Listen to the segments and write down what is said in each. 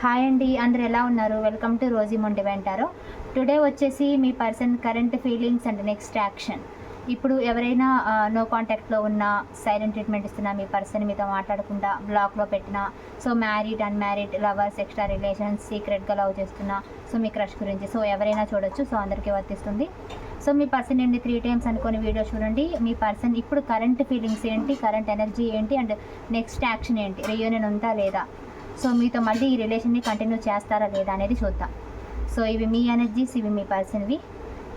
Hi అండి అందరు ఎలా ఉన్నారు? వెల్కమ్ టు రోజీ మొండి వెంటారో టుడే వచ్చేసి మీ person current feelings and next action ఇప్పుడు ఎవరైనా నో కాంటాక్ట్లో ఉన్న సైలెంట్ ట్రీట్మెంట్ ఇస్తున్నా మీ పర్సన్ మీతో మాట్లాడకుండా బ్లాక్లో పెట్టిన so married unmarried lovers extra relations సీక్రెట్గా లవ్ చేస్తున్నా సో మీ క్రష్ గురించి సో ఎవరైనా చూడొచ్చు సో అందరికీ వర్తిస్తుంది. సో మీ పర్సన్ ఏంటి? త్రీ టైమ్స్ అనుకుని వీడియో చూడండి. మీ పర్సన్ ఇప్పుడు కరెంట్ ఫీలింగ్స్ ఏంటి? కరెంట్ ఎనర్జీ ఏంటి? అండ్ నెక్స్ట్ యాక్షన్ ఏంటి? రియూనియన్ ఉందా లేదా? సో మీతో మళ్ళీ ఈ రిలేషన్ని కంటిన్యూ చేస్తారా లేదా అనేది చూద్దాం. సో ఇవి మీ ఎనర్జీస్ ఇవి మీ పర్సన్వి.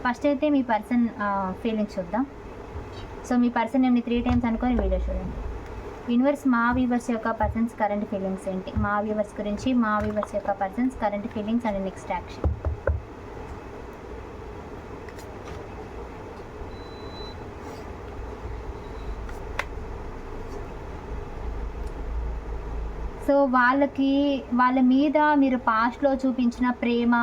ఫస్ట్ అయితే మీ పర్సన్ ఫీలింగ్స్ చూద్దాం. సో మీ పర్సన్ ఏమి త్రీ టైమ్స్ అనుకొని వీడియో చూడండి. యూనివర్స్ మా వ్యూవర్స్ యొక్క పర్సన్స్ కరెంట్ ఫీలింగ్స్ ఏంటి? మా వ్యూవర్స్ గురించి మా వ్యూవర్స్ యొక్క persons current feelings and next action. So వాళ్ళకి వాళ్ళ మీద మీరు పాస్ట్లో చూపించిన ప్రేమ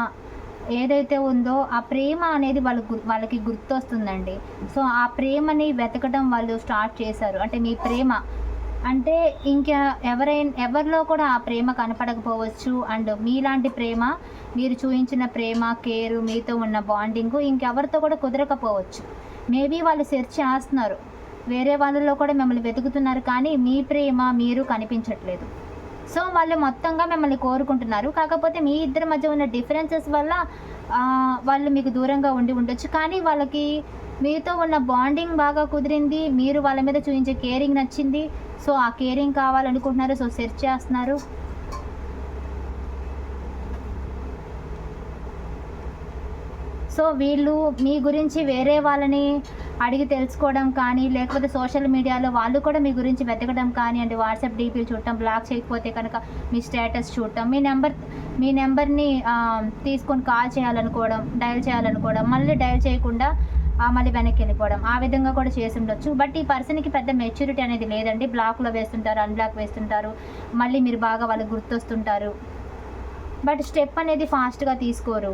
ఏదైతే ఉందో ఆ ప్రేమ అనేది వాళ్ళ గు వాళ్ళకి గుర్తొస్తుందండి. సో ఆ ప్రేమని వెతకడం వాళ్ళు స్టార్ట్ చేశారు. అంటే మీ ప్రేమ. అంటే ఇంకా ఎవరైనా ఎవరిలో కూడా ఆ ప్రేమ కనపడకపోవచ్చు. అండ్ మీలాంటి ప్రేమ మీరు చూపించిన ప్రేమ కేర్ మీతో ఉన్న బాండింగ్ ఇంకెవరితో కూడా కుదరకపోవచ్చు. మేబీ వాళ్ళు సెర్చ్ చేస్తున్నారు. వేరే వాళ్ళలో కూడా మిమ్మల్ని వెతుకుతున్నారు కానీ మీ ప్రేమ మీరు కనిపించట్లేదు. సో వాళ్ళు మొత్తంగా మిమ్మల్ని కోరుకుంటున్నారు. కాకపోతే మీ ఇద్దరి మధ్య ఉన్న డిఫరెన్సెస్ వల్ల వాళ్ళు మీకు దూరంగా ఉండి ఉండొచ్చు. కానీ వాళ్ళకి మీతో ఉన్న బాండింగ్ బాగా కుదిరింది. మీరు వాళ్ళ మీద చూపించే కేరింగ్ నచ్చింది. సో ఆ కేరింగ్ కావాలనుకుంటున్నారు. సో సెర్చ్ చేస్తున్నారు. సో వీళ్ళు మీ గురించి వేరే వాళ్ళని అడిగి తెలుసుకోవడం కానీ లేకపోతే సోషల్ మీడియాలో వాళ్ళు కూడా మీ గురించి వెతకడం కానీ అంటే వాట్సాప్ డీపీలు చూడటం బ్లాక్ చేయకపోతే కనుక మీ స్టేటస్ చూడటం మీ నెంబర్ మీ నెంబర్ని తీసుకొని కాల్ చేయాలనుకోవడం డయల్ చేయాలనుకోవడం మళ్ళీ డయల్ చేయకుండా మళ్ళీ వెనక్కి వెళ్ళిపోవడం ఆ విధంగా కూడా చేసి ఉండొచ్చు. బట్ ఈ పర్సన్కి పెద్ద మెచ్యూరిటీ అనేది లేదండి. బ్లాక్లో వేస్తుంటారు అన్బ్లాక్ వేస్తుంటారు. మళ్ళీ మీరు బాగా వాళ్ళకి గుర్తొస్తుంటారు. బట్ స్టెప్ అనేది ఫాస్ట్గా తీసుకోరు.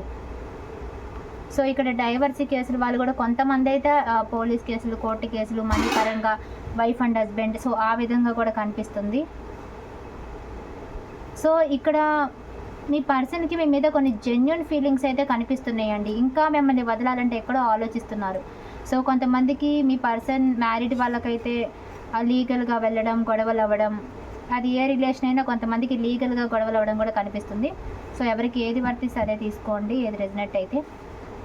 సో ఇక్కడ డైవర్సీ కేసులు వాళ్ళు కూడా కొంతమంది అయితే పోలీస్ కేసులు కోర్టు కేసులు మనీ పరంగా వైఫ్ అండ్ హస్బెండ్. సో ఆ విధంగా కూడా కనిపిస్తుంది. సో ఇక్కడ మీ పర్సన్కి మీ మీద కొన్ని జెన్యున్ ఫీలింగ్స్ అయితే కనిపిస్తున్నాయండి. ఇంకా మిమ్మల్ని వదలాలంటే ఎక్కడో ఆలోచిస్తున్నారు. సో కొంతమందికి మీ పర్సన్ మ్యారీడ్ వాళ్ళకైతే లీగల్గా వెళ్ళడం గొడవలు అవ్వడం అది ఏ రిలేషన్ అయినా కొంతమందికి లీగల్గా గొడవలు అవ్వడం కూడా కనిపిస్తుంది. సో ఎవరికి ఏది వర్తిస్తే అదే తీసుకోండి. ఏది రెజినెట్ అయితే.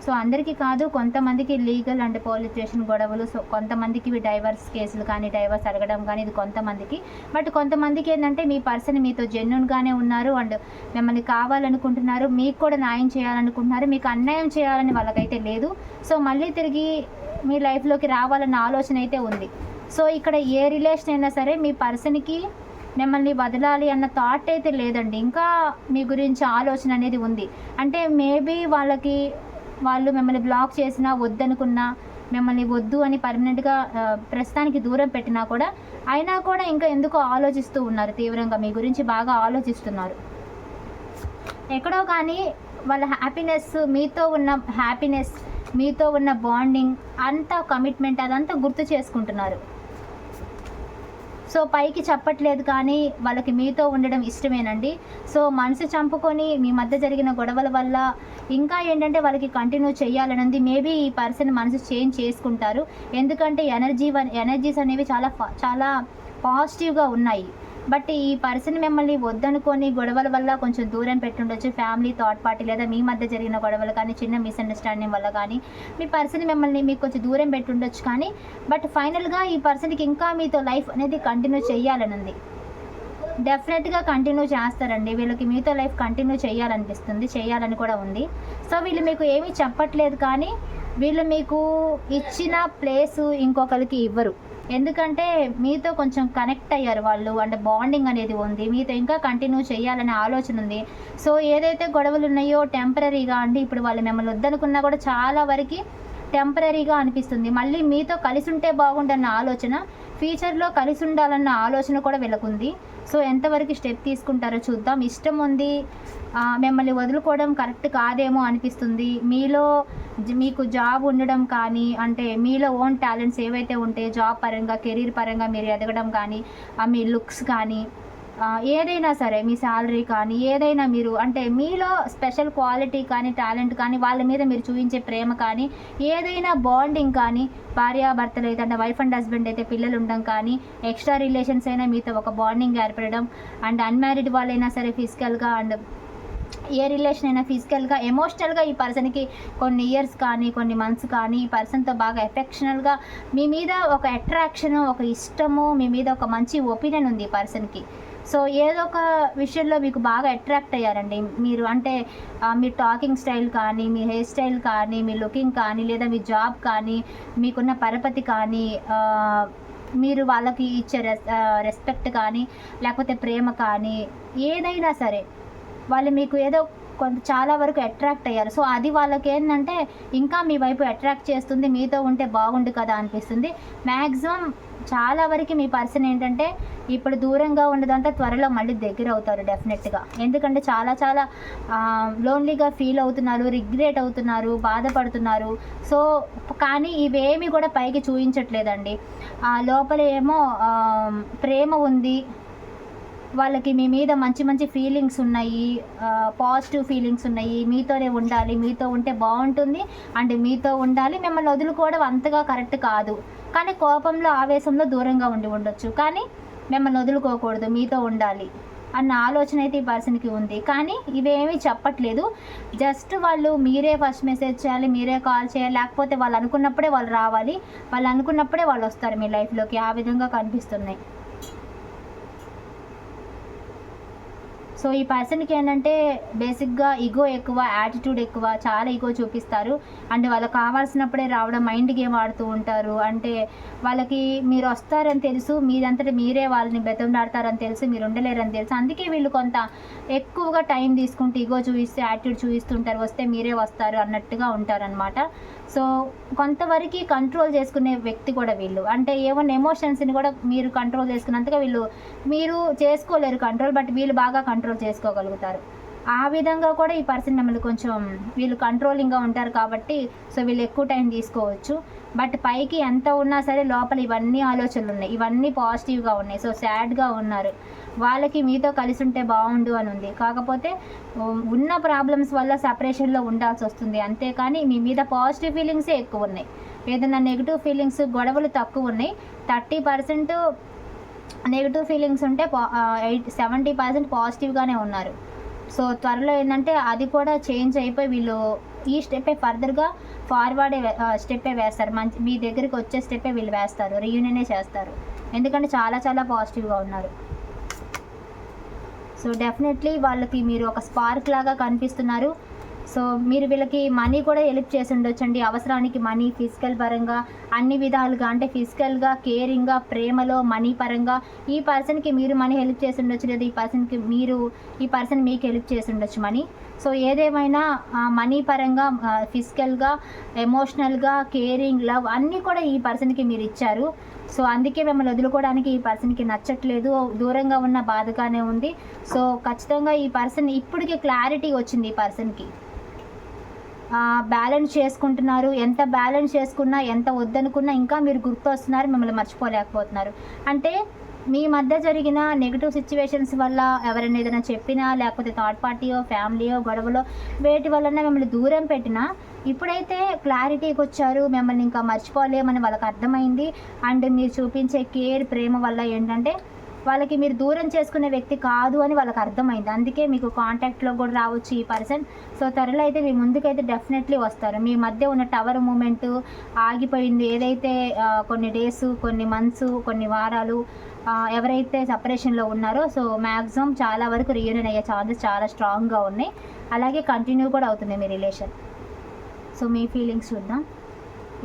సో అందరికీ కాదు కొంతమందికి లీగల్ అండ్ పోలీస్ స్టేషన్ గొడవలు సో కొంతమందికి ఇవి డైవర్స్ కేసులు కానీ డైవర్స్ అడగడం కానీ ఇది కొంతమందికి. బట్ కొంతమందికి ఏంటంటే మీ పర్సన్ మీతో జెన్యున్గానే ఉన్నారు అండ్ మిమ్మల్ని కావాలనుకుంటున్నారు మీకు కూడా న్యాయం చేయాలనుకుంటున్నారు మీకు అన్యాయం చేయాలని వాళ్ళకైతే లేదు. సో మళ్ళీ తిరిగి మీ లైఫ్లోకి రావాలన్న ఆలోచన అయితే ఉంది. సో ఇక్కడ ఏ రిలేషన్ అయినా సరే మీ పర్సన్కి మిమ్మల్ని వదలాలి అన్న థాట్ అయితే లేదండి. ఇంకా మీ గురించి ఆలోచన అనేది ఉంది. అంటే మేబీ వాళ్ళకి వాళ్ళు మిమ్మల్ని బ్లాక్ చేసినా వద్దనుకున్నా మిమ్మల్ని వద్దు అని పర్మనెంట్గా ప్రస్తుతానికి దూరం పెట్టినా కూడా అయినా కూడా ఇంకా ఎందుకో ఆలోచిస్తూ ఉన్నారు తీవ్రంగా. మీ గురించి బాగా ఆలోచిస్తున్నారు. ఎక్కడో కానీ వాళ్ళ హ్యాపీనెస్ మీతో ఉన్న హ్యాపీనెస్ మీతో ఉన్న బాండింగ్ అంతా కమిట్మెంట్ అదంతా గుర్తు చేసుకుంటున్నారు. సో పైకి చెప్పట్లేదు కానీ వాళ్ళకి మీతో ఉండడం ఇష్టమేనండి. సో మనసు చంపుకొని మీ మధ్య జరిగిన గొడవల వల్ల ఇంకా ఏంటంటే వాళ్ళకి కంటిన్యూ చేయాలనుంది. మేబీ ఈ పర్సన్ మనసు చేంజ్ చేసుకుంటారు. ఎందుకంటే ఎనర్జీ ఎనర్జీస్ అనేవి చాలా ఫా- చాలా పాజిటివ్గా ఉన్నాయి. బట్ ఈ పర్సన్ మిమ్మల్ని వద్దనుకొని గొడవల వల్ల కొంచెం దూరం పెట్టుండొచ్చు. ఫ్యామిలీ థర్డ్ పార్టీ లేదా మీ మధ్య జరిగిన గొడవలు కానీ చిన్న మిస్అండర్స్టాండింగ్ వల్ల కానీ మీ పర్సన్ మిమ్మల్ని మీకు కొంచెం దూరం పెట్టుండొచ్చు కానీ బట్ ఫైనల్గా ఈ పర్సన్కి ఇంకా మీతో లైఫ్ అనేది కంటిన్యూ చేయాలనుంది. డెఫినెట్గా కంటిన్యూ చేస్తారండి. వీళ్ళకి మీతో లైఫ్ కంటిన్యూ చేయాలనిపిస్తుంది చేయాలని కూడా ఉంది. సో వీళ్ళు మీకు ఏమీ చెప్పట్లేదు కానీ వీళ్ళు మీకు ఇచ్చిన ప్లేస్ ఇంకొకరికి ఇవ్వరు. ఎందుకంటే మీతో కొంచెం కనెక్ట్ అయ్యారు వాళ్ళు అంటే బాండింగ్ అనేది ఉంది. మీతో ఇంకా కంటిన్యూ చేయాలనే ఆలోచన ఉంది. సో ఏదైతే గొడవలు ఉన్నాయో టెంపరీగా అండి ఇప్పుడు వాళ్ళు మిమ్మల్ని వద్దనుకున్నా కూడా చాలా వరకు టెంపరీగా అనిపిస్తుంది. మళ్ళీ మీతో కలిసి ఉంటే బాగుండన్న ఆలోచన ఫ్యూచర్లో కలిసి ఉండాలన్న ఆలోచన కూడా వెలకుంది సో ఎంతవరకు స్టెప్ తీసుకుంటారో చూద్దాం. ఇష్టం ఉంది మిమ్మల్ని వదులుకోవడం కరెక్ట్ కాదేమో అనిపిస్తుంది. మీలో మీకు జాబ్ ఉండడం కానీ అంటే మీలో ఓన్ టాలెంట్స్ ఏవైతే ఉంటే జాబ్ పరంగా కెరీర్ పరంగా మీరు ఎదగడం కానీ ఆ మీ లుక్స్ కానీ ఏదైనా సరే మీ శాలరీ కానీ ఏదైనా మీరు అంటే మీలో స్పెషల్ క్వాలిటీ కానీ టాలెంట్ కానీ వాళ్ళ మీద మీరు చూపించే ప్రేమ కానీ ఏదైనా బాండింగ్ కానీ భార్యాభర్తలు అయితే అంటే వైఫ్ అండ్ హస్బెండ్ అయితే పిల్లలు ఉండడం కానీ ఎక్స్ట్రా రిలేషన్స్ అయినా మీతో ఒక బాండింగ్ ఏర్పడడం అండ్ అన్మ్యారీడ్ వాళ్ళైనా సరే ఫిజికల్గా అండ్ ఏ రిలేషన్ అయినా ఫిజికల్గా ఎమోషనల్గా ఈ పర్సన్కి కొన్ని ఇయర్స్ కానీ కొన్ని మంత్స్ కానీ ఈ పర్సన్తో బాగా ఎఫెక్షనల్గా మీ మీద ఒక అట్రాక్షన్ ఒక ఇష్టము మీ మీద ఒక మంచి ఒపీనియన్ ఉంది ఈ పర్సన్కి. సో ఏదో ఒక విషయంలో మీకు బాగా అట్రాక్ట్ అయ్యారండి? మీరు అంటే మీ టాకింగ్ స్టైల్ కానీ మీ హెయిర్ స్టైల్ కానీ మీ లుకింగ్ కానీ లేదా మీ జాబ్ కానీ మీకున్న పరపతి కానీ మీరు వాళ్ళకి ఇచ్చే రెస్ రెస్పెక్ట్ కానీ లేకపోతే ప్రేమ కానీ ఏదైనా సరే వాళ్ళు మీకు ఏదో కొంత చాలా వరకు అట్రాక్ట్ అయ్యారు. సో అది వాళ్ళకి ఏంటంటే ఇంకా మీ వైపు అట్రాక్ట్ చేస్తుంది మీతో ఉంటే బాగుండు కదా అనిపిస్తుంది. మ్యాక్సిమం చాలా వరకు మీ పర్సన్ ఏంటంటే ఇప్పుడు దూరంగా ఉండదంటే త్వరలో మళ్ళీ దగ్గర అవుతారు డెఫినెట్గా ఎందుకంటే చాలా చాలా లోన్లీగా ఫీల్ అవుతున్నారు రిగ్రెట్ అవుతున్నారు బాధపడుతున్నారు. సో కానీ ఇవేమి కూడా పైకి చూపించట్లేదండి ఆ, లోపల ఏమో ప్రేమ ఉంది. వాళ్ళకి మీ మీద మంచి మంచి ఫీలింగ్స్ ఉన్నాయి. పాజిటివ్ ఫీలింగ్స్ ఉన్నాయి. మీతోనే ఉండాలి. మీతో ఉంటే బాగుంటుంది. అండ్ మీతో ఉండాలి. మిమ్మల్ని వదులుకోవడం అంతగా కరెక్ట్ కాదు. కానీ కోపంలో ఆవేశంలో దూరంగా ఉండి ఉండొచ్చు. కానీ మిమ్మల్ని వదులుకోకూడదు మీతో ఉండాలి అన్న ఆలోచన అయితే ఈ పర్సన్కి ఉంది. కానీ ఇవేమీ చెప్పట్లేదు. జస్ట్ వాళ్ళు మీరే ఫస్ట్ మెసేజ్ చేయాలి మీరే కాల్ చేయాలి లేకపోతే వాళ్ళు అనుకున్నప్పుడే వాళ్ళు రావాలి. వాళ్ళు అనుకున్నప్పుడే వాళ్ళు వస్తారు మీ లైఫ్లోకి. ఆ విధంగా కనిపిస్తున్నాయి. సో ఈ పర్సన్కి ఏంటంటే బేసిక్గా ఈగో ఎక్కువ యాటిట్యూడ్ ఎక్కువ చాలా ఈగో చూపిస్తారు. అండ్ వాళ్ళకి కావాల్సినప్పుడే రావడం మైండ్ గేమ్ ఆడుతూ ఉంటారు. అంటే వాళ్ళకి మీరు వస్తారని తెలుసు మీరంతటి మీరే వాళ్ళని బెతంలాడతారని తెలుసు మీరు ఉండలేరని తెలుసు. అందుకే వీళ్ళు కొంత ఎక్కువగా టైం తీసుకుంటూ ఈగో చూపిస్తే యాటిట్యూడ్ చూపిస్తుంటారు. వస్తే మీరే వస్తారు అన్నట్టుగా ఉంటారనమాట సో కొంతవరకు కంట్రోల్ చేసుకునే వ్యక్తి కూడా వీళ్ళు. అంటే ఏమన్నా ఎమోషన్స్ని కూడా మీరు కంట్రోల్ చేసుకున్నంతగా వీళ్ళు మీరు చేసుకోలేరు కంట్రోల్ బట్ వీళ్ళు బాగా కంట్రోల్ చేసుకోగలుగుతారు. ఆ విధంగా కూడా ఈ పర్సన్ మిమ్మల్ని కొంచెం వీళ్ళు కంట్రోలింగ్గా ఉంటారు కాబట్టి సో వీళ్ళు ఎక్కువ టైం తీసుకోవచ్చు. బట్ పైకి ఎంత ఉన్నా సరే లోపల ఇవన్నీ ఆలోచనలు ఉన్నాయి. ఇవన్నీ పాజిటివ్గా ఉన్నాయి. సో సాడ్గా ఉన్నారు. వాళ్ళకి మీతో కలిసి ఉంటే బాగుండు అని ఉంది. కాకపోతే ఉన్న ప్రాబ్లమ్స్ వల్ల సపరేషన్లో ఉండాల్సి వస్తుంది. అంతేకాని మీ మీద పాజిటివ్ ఫీలింగ్సే ఎక్కువ ఉన్నాయి. ఏదైనా నెగిటివ్ ఫీలింగ్స్ గొడవలు తక్కువ ఉన్నాయి. థర్టీ పర్సెంట్ నెగిటివ్ ఫీలింగ్స్ ఉంటే ఎయిట్ సెవెంటీ పర్సెంట్ పాజిటివ్గానే ఉన్నారు. సో త్వరలో ఏంటంటే అది కూడా చేంజ్ అయిపోయి వీళ్ళు ఈ స్టెప్పే ఫర్దర్గా ఫార్వర్డ్ స్టెప్పే వేస్తారు. మంచి మీ దగ్గరికి వచ్చే స్టెప్పే వీళ్ళు వేస్తారు. రీయూనియనే చేస్తారు. ఎందుకంటే చాలా చాలా పాజిటివ్గా ఉన్నారు. సో డెఫినెట్లీ వాళ్ళకి మీరు ఒక స్పార్క్ లాగా కనిపిస్తున్నారు. సో మీరు వీళ్ళకి మనీ కూడా హెల్ప్ చేసి ఉండొచ్చండి. అవసరానికి మనీ ఫిజికల్ పరంగా అన్ని విధాలుగా అంటే ఫిజికల్గా కేరింగ్గా ప్రేమలో మనీ పరంగా ఈ పర్సన్కి మీరు మనీ హెల్ప్ చేసి ఉండొచ్చు. లేదా ఈ పర్సన్కి మీరు ఈ పర్సన్ మీకు హెల్ప్ చేసి ఉండొచ్చు మనీ సో ఏదేమైనా మనీ పరంగా ఫిజికల్గా ఎమోషనల్గా కేరింగ్ లవ్ అన్నీ కూడా ఈ పర్సన్కి మీరు ఇచ్చారు. సో అందుకే మిమ్మల్ని వదులుకోవడానికి ఈ పర్సన్కి నచ్చట్లేదు. దూరంగా ఉన్న బాధగానే ఉంది. సో ఖచ్చితంగా ఈ పర్సన్ ఇప్పటికే క్లారిటీ వచ్చింది ఈ పర్సన్కి బ్యాలెన్స్ చేసుకుంటున్నారు. ఎంత బ్యాలెన్స్ చేసుకున్నా ఎంత వద్దనుకున్నా ఇంకా మీరు గుర్తొస్తున్నారు మిమ్మల్ని మర్చిపోలేకపోతున్నారు. అంటే మీ మధ్య జరిగిన నెగిటివ్ సిచ్యువేషన్స్ వల్ల ఎవరైనా ఏదైనా చెప్పినా లేకపోతే థర్డ్ పార్టీయో ఫ్యామిలీయో గొడవలో వేటి వలన మిమ్మల్ని దూరం పెట్టినా ఇప్పుడైతే క్లారిటీకి వచ్చారు మిమ్మల్ని ఇంకా మర్చిపోలేమని వాళ్ళకి అర్థమైంది. అండ్ మీరు చూపించే కేర్ ప్రేమ వల్ల ఏంటంటే వాళ్ళకి మీరు దూరం చేసుకునే వ్యక్తి కాదు అని వాళ్ళకి అర్థమైంది. అందుకే మీకు కాంటాక్ట్లో కూడా రావచ్చు ఈ పర్సన్ సో త్వరలో అయితే మీ ముందుకైతే డెఫినెట్లీ వస్తారు. మీ మధ్య ఉన్న టవర్ మూమెంట్ ఆగిపోయింది. ఏదైతే కొన్ని డేస్ కొన్ని మంత్స్ కొన్ని వారాలు ఎవరైతే సపరేషన్లో ఉన్నారో సో మ్యాక్సిమం చాలా వరకు రీయూనియన్ అయ్యే ఛాన్సెస్ చాలా స్ట్రాంగ్గా ఉన్నాయి. అలాగే కంటిన్యూ కూడా అవుతుంది మీ రిలేషన్ సో మీ ఫీలింగ్స్ చూద్దాం.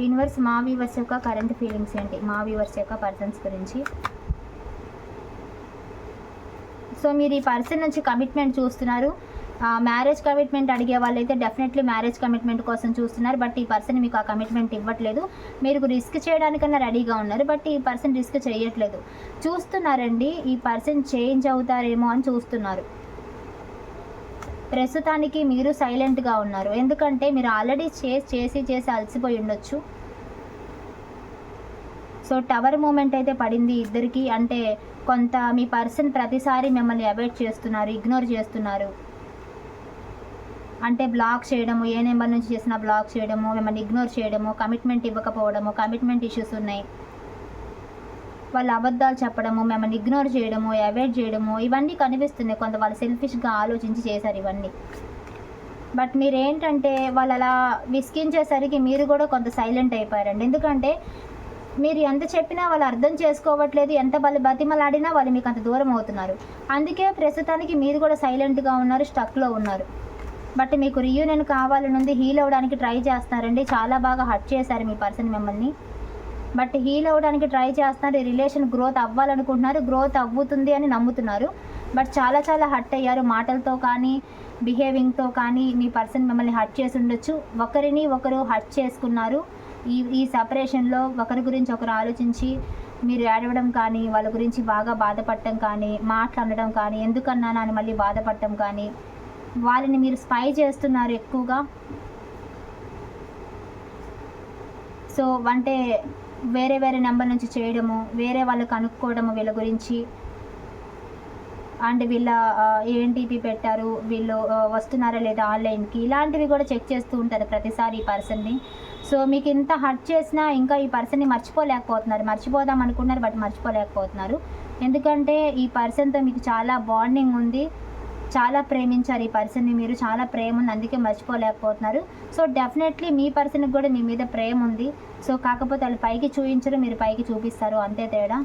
యూనివర్స్ మా వ్యూవర్స్ యొక్క కరెంట్ ఫీలింగ్స్ ఏంటి? మా వ్యూవర్స్ యొక్క పర్సన్స్ గురించి. సో మీరు ఈ పర్సన్ నుంచి కమిట్మెంట్ చూస్తున్నారు. మ్యారేజ్ కమిట్మెంట్ అడిగే వాళ్ళైతే డెఫినెట్లీ మ్యారేజ్ కమిట్మెంట్ కోసం చూస్తున్నారు. బట్ ఈ పర్సన్ మీకు ఆ కమిట్మెంట్ ఇవ్వట్లేదు. మీరు రిస్క్ చేయడానికన్నా రెడీగా ఉన్నారు. బట్ ఈ పర్సన్ రిస్క్ చేయట్లేదు. చూస్తున్నారండి ఈ పర్సన్ చేంజ్ అవుతారేమో అని చూస్తున్నారు. ప్రస్తుతానికి మీరు సైలెంట్గా ఉన్నారు. ఎందుకంటే మీరు ఆల్రెడీ చేసి చేసి చేసి అలసిపోయి ఉండొచ్చు. సో టవర్ మూమెంట్ అయితే పడింది ఇద్దరికి. అంటే కొంత మీ పర్సన్ ప్రతిసారి మిమ్మల్ని అవాయిడ్ చేస్తున్నారు ఇగ్నోర్ చేస్తున్నారు. అంటే బ్లాక్ చేయడము ఏ నెంబర్ నుంచి చేసినా బ్లాక్ చేయడము మిమ్మల్ని ఇగ్నోర్ చేయడము కమిట్మెంట్ ఇవ్వకపోవడము కమిట్మెంట్ ఇష్యూస్ ఉన్నాయి. వాళ్ళు అబద్ధాలు చెప్పడము మిమ్మల్ని ఇగ్నోర్ చేయడము అవాయిడ్ చేయడము ఇవన్నీ కనిపిస్తున్నాయి. కొంత వాళ్ళు సెల్ఫిష్గా ఆలోచించి చేశారు ఇవన్నీ. బట్ మీరు ఏంటంటే వాళ్ళు అలా విసిగించేసరికి మీరు కూడా కొంత సైలెంట్ అయిపోయారండి. ఎందుకంటే మీరు ఎంత చెప్పినా వాళ్ళు అర్థం చేసుకోవట్లేదు ఎంత వాళ్ళు బతిమలాడినా వాళ్ళు మీకు అంత దూరం అవుతున్నారు. అందుకే ప్రస్తుతానికి మీరు కూడా సైలెంట్గా ఉన్నారు స్టక్లో ఉన్నారు. బట్ మీకు రియూనియన్ కావాలని ఉంది హీల్ అవ్వడానికి ట్రై చేస్తున్నారండి చాలా బాగా హర్ట్ చేశారు మీ పర్సన్ మిమ్మల్ని. బట్ హీల్ అవ్వడానికి ట్రై చేస్తున్నారు రిలేషన్ గ్రోత్ అవ్వాలనుకుంటున్నారు. గ్రోత్ అవ్వుతుంది అని నమ్ముతున్నారు. బట్ చాలా చాలా హర్ట్ అయ్యారు. మాటలతో కానీ బిహేవింగ్తో కానీ మీ పర్సన్ మిమ్మల్ని హర్ట్ చేసి ఉండొచ్చు. ఒకరిని ఒకరు హర్ట్ చేసుకున్నారు. ఈ ఈ సపరేషన్లో ఒకరి గురించి ఒకరు ఆలోచించి మీరు ఏడవడం కానీ వాళ్ళ గురించి బాగా బాధపడటం కానీ మాట్లాడడం కానీ ఎందుకన్నాను అని మళ్ళీ బాధపడటం కానీ వాళ్ళని మీరు స్పై చేస్తున్నారు ఎక్కువగా. సో అంటే వేరే వేరే నెంబర్ నుంచి చేయడము వేరే వాళ్ళు కనుక్కోవడము వీళ్ళ గురించి. అండ్ వీళ్ళ ఏంటిపి పెట్టారు వీళ్ళు వస్తున్నారా లేదా ఆన్లైన్కి ఇలాంటివి కూడా చెక్ చేస్తూ ఉంటారు ప్రతిసారి ఈ పర్సన్ని సో మీకు ఇంత హర్ట్ చేసినా ఇంకా ఈ పర్సన్ని మర్చిపోలేకపోతున్నారు. మర్చిపోదాం అనుకున్నారు బట్ మర్చిపోలేకపోతున్నారు. ఎందుకంటే ఈ పర్సన్తో మీకు చాలా బాండింగ్ ఉంది. చాలా ప్రేమించారు ఈ పర్సన్ని మీరు చాలా ప్రేమ ఉంది అందుకే మర్చిపోలేకపోతున్నారు. సో డెఫినెట్లీ మీ పర్సన్కి కూడా మీ మీద ప్రేమ ఉంది. సో కాకపోతే వాళ్ళు పైకి చూపించరు మీరు పైకి చూపిస్తారు అంతే తేడా.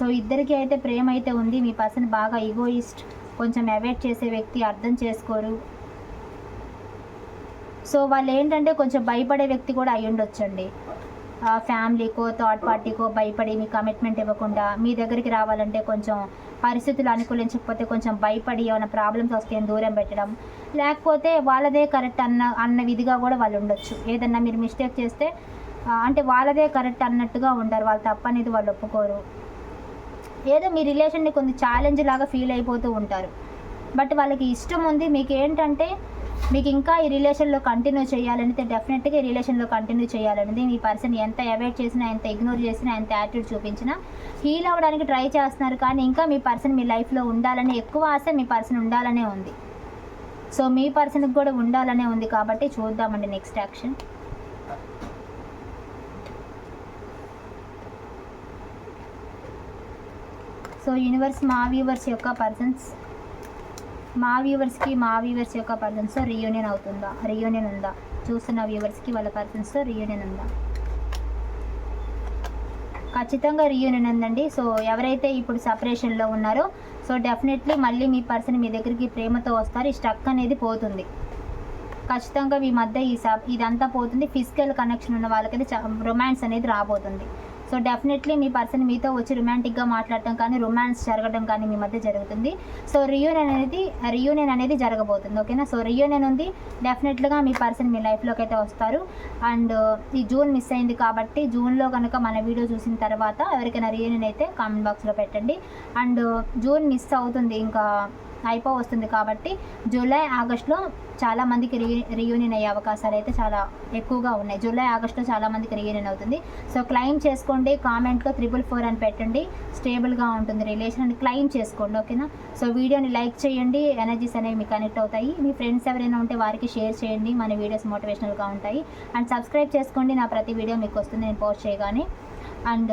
సో ఇద్దరికి అయితే ప్రేమ అయితే ఉంది. మీ పర్సన్ బాగా ఈగోయిస్ట్ కొంచెం అవాయిడ్ చేసే వ్యక్తి అర్థం చేసుకోరు. సో వాళ్ళు ఏంటంటే కొంచెం భయపడే వ్యక్తి కూడా అయి ఉండొచ్చండి ఫ్యామిలీకో థర్డ్ పార్టీకో భయపడి మీ కమిట్మెంట్ ఇవ్వకుండా మీ దగ్గరికి రావాలంటే కొంచెం పరిస్థితులు అనుకూలించకపోతే కొంచెం భయపడి ఏమైనా ప్రాబ్లమ్స్ వస్తే దూరం పెట్టడం. లేకపోతే వాళ్ళదే కరెక్ట్ అన్న అన్న విధిగా కూడా వాళ్ళు ఉండొచ్చు ఏదన్నా మీరు మిస్టేక్ చేస్తే అంటే వాళ్ళదే కరెక్ట్ అన్నట్టుగా ఉంటారు వాళ్ళు తప్పనేది వాళ్ళు ఒప్పుకోరు. ఏదో మీ రిలేషన్ని కొంచెం ఛాలెంజ్ లాగా ఫీల్ అయిపోతూ ఉంటారు. బట్ వాళ్ళకి ఇష్టం ఉంది. మీకు ఏంటంటే మీకు ఇంకా ఈ రిలేషన్లో కంటిన్యూ చేయాలంటే డెఫినెట్గా ఈ రిలేషన్లో కంటిన్యూ చేయాలనేది మీ పర్సన్ ఎంత అవాయిడ్ చేసినా ఎంత ఇగ్నోర్ చేసినా ఎంత యాటిట్యూడ్ చూపించినా హీల్ అవ్వడానికి ట్రై చేస్తున్నారు కానీ ఇంకా మీ పర్సన్ మీ లైఫ్లో ఉండాలని ఎక్కువ ఆశ మీ పర్సన్ ఉండాలనే ఉంది. సో మీ పర్సన్కి కూడా ఉండాలనే ఉంది కాబట్టి చూద్దామండి నెక్స్ట్ యాక్షన్. సో యూనివర్స్ మా వ్యూవర్స్ యొక్క పర్సన్స్ మా వ్యూవర్స్కి మా వ్యూవర్స్ యొక్క పర్సన్స్తో రీయూనియన్ అవుతుందా? రీయూనియన్ ఉందా? చూస్తున్న వ్యూవర్స్కి వాళ్ళ పర్సన్స్తో రీయూనియన్ ఉందా? ఖచ్చితంగా రీయూనియన్ ఉందండి. సో ఎవరైతే ఇప్పుడు సపరేషన్లో ఉన్నారో సో డెఫినెట్లీ మళ్ళీ మీ పర్సన్ మీ దగ్గరికి ప్రేమతో వస్తారు. ఈ స్టక్ అనేది పోతుంది. ఖచ్చితంగా మీ మధ్య ఈ సబ్ ఇదంతా పోతుంది. ఫిజికల్ కనెక్షన్ ఉన్న వాళ్ళకైతే రొమాన్స్ అనేది రాబోతుంది. సో డెఫినెట్లీ మీ పర్సన్ మీతో వచ్చి రొమాంటిక్గా మాట్లాడటం కానీ రొమాన్స్ జరగడం కానీ మీ మధ్య జరుగుతుంది. సో రియూనియన్ అనేది రియూనియన్ అనేది జరగబోతుంది ఓకేనా సో రియూనియన్ ఉంది. డెఫినెట్గా మీ పర్సన్ మీ లైఫ్లోకి అయితే వస్తారు. అండ్ ఈ జూన్ మిస్ అయింది కాబట్టి జూన్లో కనుక మన వీడియో చూసిన తర్వాత ఎవరికైనా రియూనియన్ అయితే కామెంట్ బాక్స్లో పెట్టండి. అండ్ జూన్ మిస్ అవుతుంది ఇంకా అయిపో వస్తుంది కాబట్టి జూలై ఆగస్ట్లో చాలా మందికి రీ రీయూనియన్ అయ్యే అవకాశాలు అయితే చాలా ఎక్కువగా ఉన్నాయి. జూలై ఆగస్ట్లో చాలా మందికి రియూనియన్ అవుతుంది. సో క్లెయిమ్ చేసుకోండి. కామెంట్లో త్రిబుల్ ఫోర్ అని పెట్టండి. స్టేబుల్గా ఉంటుంది రిలేషన్ అని క్లెయిమ్ చేసుకోండి ఓకేనా? సో వీడియోని లైక్ చేయండి. ఎనర్జీస్ అనేవి మీకు కనెక్ట్ అవుతాయి. మీ ఫ్రెండ్స్ ఎవరైనా ఉంటే వారికి షేర్ చేయండి. మన వీడియోస్ మోటివేషనల్గా ఉంటాయి. అండ్ సబ్స్క్రైబ్ చేసుకోండి. నా ప్రతి వీడియో మీకు వస్తుంది. నేను పోస్ట్ చేయగానే. అండ్